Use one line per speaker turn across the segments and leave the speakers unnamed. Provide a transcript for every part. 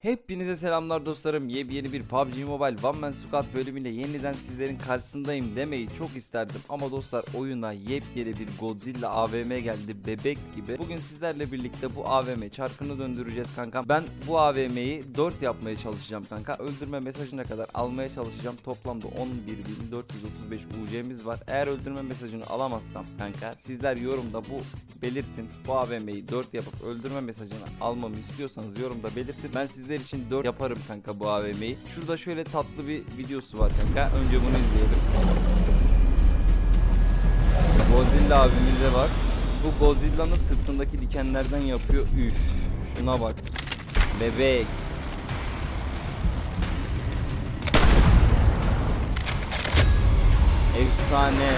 Hepinize selamlar dostlarım. Yepyeni bir PUBG Mobile One Man Squad bölümüyle yeniden sizlerin karşısındayım demeyi çok isterdim. Ama dostlar oyuna yepyeni bir Godzilla AVM geldi bebek gibi. Bugün sizlerle birlikte bu AVM çarkını döndüreceğiz kanka. Ben bu AVM'yi 4 yapmaya çalışacağım kanka. Öldürme mesajına kadar almaya çalışacağım. Toplamda 11.435 UC'miz var. Eğer öldürme mesajını alamazsam kanka sizler yorumda bu belirtin. Bu AVM'yi 4 yapıp öldürme mesajını almamı istiyorsanız yorumda belirtin. Ben sizler için 4 yaparım kanka bu AVM'yi. Şurada şöyle tatlı bir videosu var kanka. Önce bunu izleyelim. Godzilla abimiz de var. Bu Godzilla'nın sırtındaki dikenlerden yapıyor. Üf. Şuna bak. Bebek. Efsane.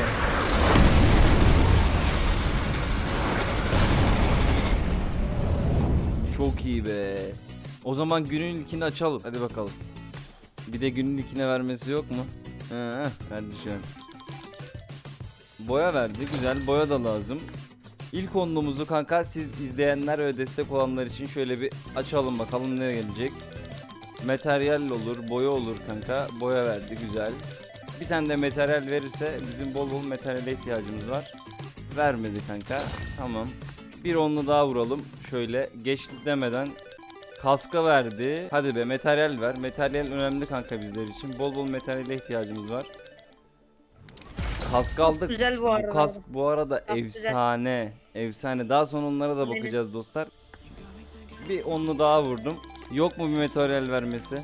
Çok iyi be. O zaman günün ilkini açalım. Hadi bakalım. Bir de günün ilkine vermesi yok mu? He, verdi şu an. Boya verdi. Güzel. Boya da lazım. İlk onluğumuzu kanka siz izleyenler ve destek olanlar için şöyle bir açalım bakalım ne gelecek. Materyal olur, boya olur kanka. Boya verdi güzel. Bir tane de materyal verirse bizim bol bol materyale ihtiyacımız var. Vermedi kanka. Tamam. Bir onlu daha vuralım. Şöyle geçti demeden kaska verdi. Hadi be materyal ver. Materyal önemli kanka bizler için. Bol bol materyale ihtiyacımız var. Kask aldık.
Güzel bu
Bu
arada.
kask bu arada
Çok güzel.
efsane. Efsane. Daha sonra onlara da bakacağız dostlar. Bir onlu daha vurdum. Yok mu bir materyal vermesi?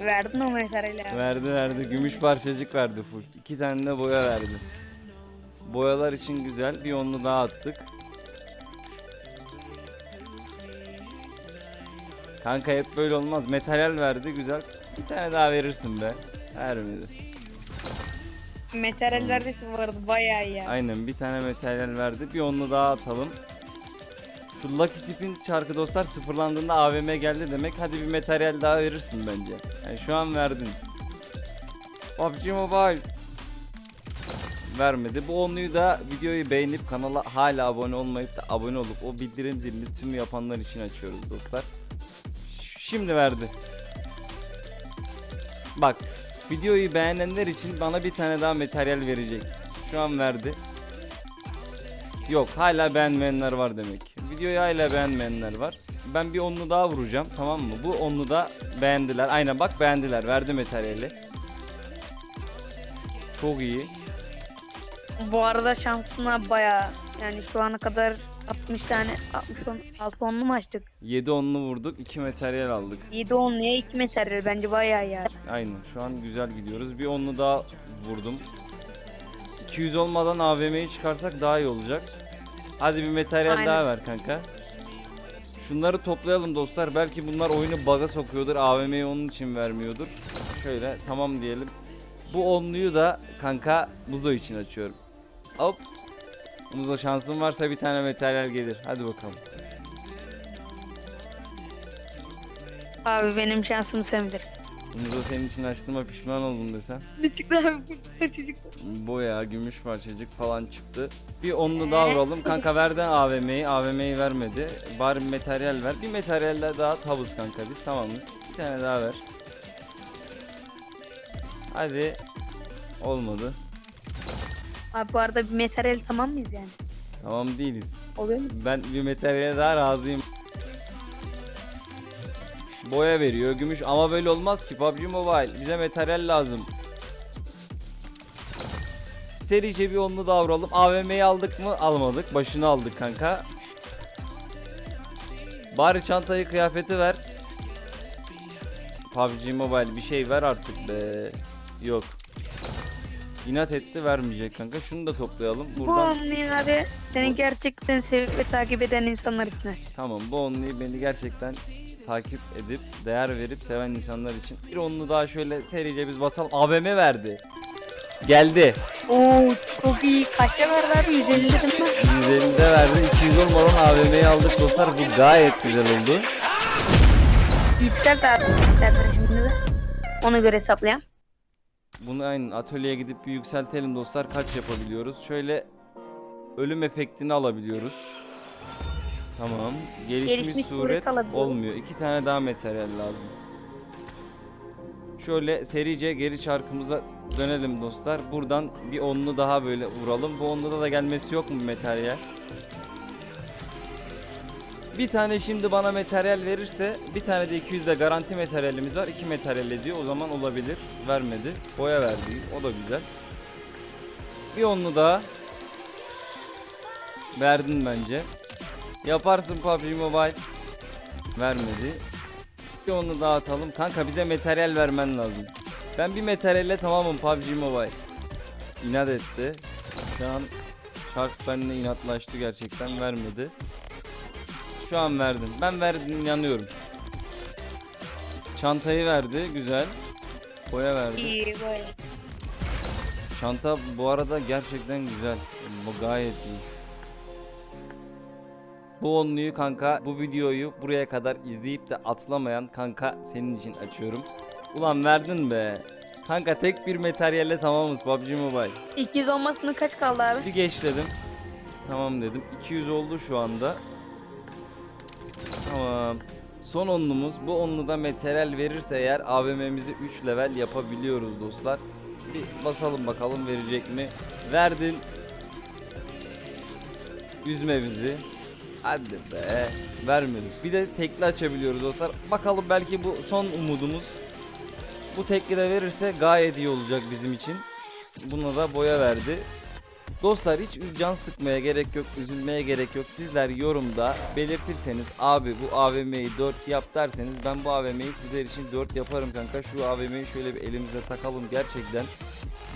Verdin o meseleyle.
Verdi verdi. Gümüş parçacık verdi full. İki tane de boya verdi. Boyalar için güzel. Bir onlu daha attık. Kanka hep böyle olmaz. Materyal verdi güzel. Bir tane daha verirsin be. Vermedi.
Materyal verdiyse bu arada bayağı iyi ya.
Aynen bir tane materyal verdi. Bir onlu daha atalım. Şu Lucky Spin çarkı dostlar sıfırlandığında AVM geldi demek. Hadi bir materyal daha verirsin bence. Yani şu an verdin. PUBG Mobile. Vermedi. Bu onluyu da videoyu beğenip kanala hala abone olmayıp da abone olup o bildirim zilini tüm yapanlar için açıyoruz dostlar. Şimdi verdi. Bak videoyu beğenenler için bana bir tane daha materyal verecek. Şu an verdi. Yok hala beğenmeyenler var demek. Videoyu hala beğenmeyenler var. Ben bir onlu daha vuracağım tamam mı? Bu onlu da beğendiler. Aynen bak beğendiler. Verdi materyali. Çok iyi.
Bu arada şansına bayağı yani şu ana kadar 60 tane 60 on, 6 onlu mu açtık?
7 onlu vurduk. 2 materyal aldık.
7 onluya 2 materyal bence bayağı ya.
Aynen şu an güzel gidiyoruz. Bir onlu daha vurdum. 200 olmadan AVM'yi çıkarsak daha iyi olacak. Hadi bir materyal
Aynen.
daha ver kanka. Şunları toplayalım dostlar. Belki bunlar oyunu bug'a sokuyordur. AVM'yi onun için vermiyordur. Şöyle tamam diyelim. Bu onluyu da kanka Muzo için açıyorum. Hop. Muzo şansın varsa bir tane materyal gelir. Hadi bakalım.
Abi benim şansımı sen bilirsin.
Muzo senin için açtığıma pişman oldum desem.
Ne çıktı abi bu çıktı.
Boya, gümüş parçacık falan çıktı. Bir onlu daha vuralım. Kanka verdi AVM'yi. AVM'yi vermedi. Bari bir materyal ver. Bir materyaller daha tavız kanka biz tamamız. Bir tane daha ver. Hadi. Olmadı.
Abi bu arada bir materyal tamam mıyız yani?
Tamam değiliz.
Oluyor mu?
Ben bir materyale daha razıyım. Boya veriyor, gümüş ama böyle olmaz ki PUBG Mobile. Bize materyal lazım. Serice bir onlu daha vuralım. AVM'yi aldık mı? Almadık. Başını aldık kanka. Bari çantayı kıyafeti ver. PUBG Mobile bir şey ver artık be. Yok. İnat etti vermeyecek kanka. Şunu da toplayalım.
Bu
Buradan
abi seni gerçekten sevip ve takip eden insanlar için aç.
Tamam bu onluyu beni gerçekten takip edip değer verip seven insanlar için. Bir onlu daha şöyle serice biz basalım. AVM verdi. Geldi.
Oo çok iyi. Kaçta verdi abi? 150 dedim ben.
150'de verdi. 200 olmadan AVM'yi aldık dostlar. Bu gayet güzel oldu.
Yükselt abi. Yükselt şimdi de. Ona göre hesaplayalım.
Bunu aynen atölyeye gidip bir yükseltelim dostlar. Kaç yapabiliyoruz? Şöyle ölüm efektini alabiliyoruz. Tamam. Gelişmiş,
Gelişmiş
suret
suret
olmuyor. İki tane daha materyal lazım. Şöyle serice geri çarkımıza dönelim dostlar. Buradan bir onlu daha böyle vuralım. Bu onluda da gelmesi yok mu materyal? Bir tane şimdi bana materyal verirse bir tane de 200 de garanti materyalimiz var. 2 materyal ediyor. O zaman olabilir. Vermedi. Boya verdi. O da güzel. Bir onlu daha. Verdin bence. Yaparsın PUBG Mobile. Vermedi. Bir onu daha atalım. Kanka bize materyal vermen lazım. Ben bir materyalle tamamım PUBG Mobile. İnat etti. Şu an şark benimle inatlaştı gerçekten vermedi. Şu an verdim. Ben verdim inanıyorum. Çantayı verdi güzel. Boya verdi.
İyi baya.
Çanta bu arada gerçekten güzel. Bu gayet iyi. Bu onluyu kanka bu videoyu buraya kadar izleyip de atlamayan kanka senin için açıyorum. Ulan verdin be. Kanka tek bir materyalle tamamız PUBG Mobile.
200 olmasının kaç kaldı abi?
Bir geç dedim. Tamam dedim. 200 oldu şu anda. Tamam. Son onlumuz. Bu onluda materyal verirse eğer AVM'mizi 3 level yapabiliyoruz dostlar. Bir basalım bakalım verecek mi? Verdin. Üzme bizi. Hadi be. Vermedik. Bir de tekli açabiliyoruz dostlar. Bakalım belki bu son umudumuz. Bu tekli de verirse gayet iyi olacak bizim için. Buna da boya verdi. Dostlar hiç can sıkmaya gerek yok, üzülmeye gerek yok. Sizler yorumda belirtirseniz abi bu AVM'yi 4 yap derseniz ben bu AVM'yi sizler için 4 yaparım kanka. Şu AVM'yi şöyle bir elimize takalım gerçekten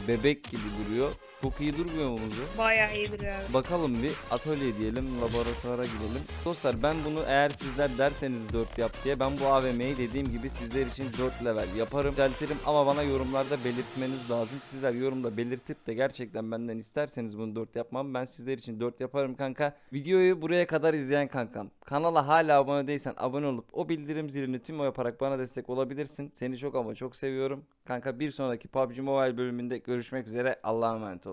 bebek gibi duruyor. Çok iyi durmuyor mu bu?
Bayağı iyi duruyor abi.
Bakalım bir atölye diyelim, laboratuvara gidelim. Dostlar ben bunu eğer sizler derseniz 4 yap diye ben bu AVM'yi dediğim gibi sizler için 4 level yaparım, düzeltirim ama bana yorumlarda belirtmeniz lazım. Sizler yorumda belirtip de gerçekten benden isterseniz bunu 4 yapmam ben sizler için 4 yaparım kanka. Videoyu buraya kadar izleyen kankam. Kanala hala abone değilsen abone olup o bildirim zilini tüm o yaparak bana destek olabilirsin. Seni çok ama çok seviyorum. Kanka bir sonraki PUBG Mobile bölümünde görüşmek üzere. Allah'a emanet ol.